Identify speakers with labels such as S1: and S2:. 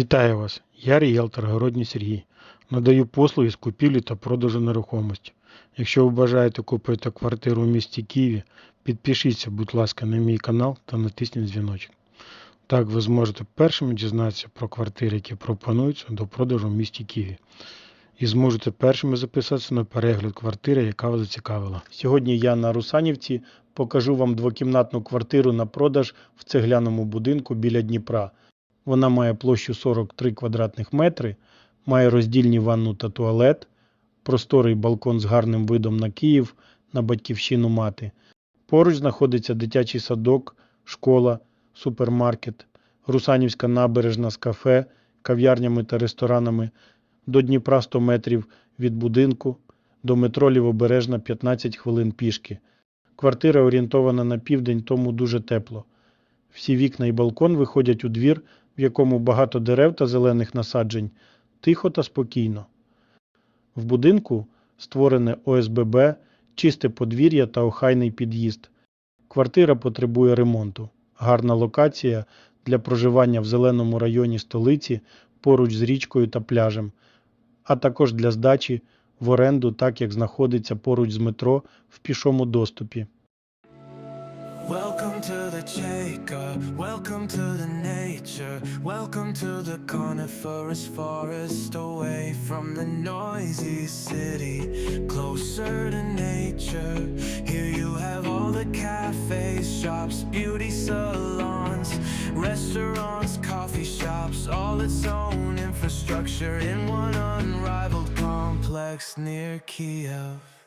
S1: Вітаю вас! Я ріелтор Городній Сергій. Надаю послуги з купівлі та продажу нерухомості. Якщо ви бажаєте купити квартиру у місті Києві, підпишіться, будь ласка, на мій канал та натисніть дзвіночок. Так ви зможете першими дізнатися про квартири, які пропонуються до продажу в місті Києві. І зможете першими записатися на перегляд квартири, яка вас зацікавила. Сьогодні я на Русанівці покажу вам двокімнатну квартиру на продаж в цегляному будинку біля Дніпра. Вона має площу 43 квадратних метри, має роздільні ванну та туалет, просторий балкон з гарним видом на Київ, на батьківщину мати. Поруч знаходиться дитячий садок, школа, супермаркет, Русанівська набережна з кафе, кав'ярнями та ресторанами. До Дніпра 100 метрів від будинку, до метро Лівобережна 15 хвилин пішки. Квартира орієнтована на південь, тому дуже тепло. Всі вікна і балкон виходять у двір, в якому багато дерев та зелених насаджень, тихо та спокійно. В будинку створене ОСББ, чисте подвір'я та охайний під'їзд. Квартира потребує ремонту. Гарна локація для проживання в зеленому районі столиці поруч з річкою та пляжем, а також для здачі в оренду, так як знаходиться поруч з метро в пішому доступі.
S2: Welcome to the Jacob, welcome to the nature, welcome to the coniferous forest, away from the noisy city, closer to nature. Here you have all the cafes, shops, beauty salons, restaurants, coffee shops, all its own infrastructure in one unrivaled complex near Kiev.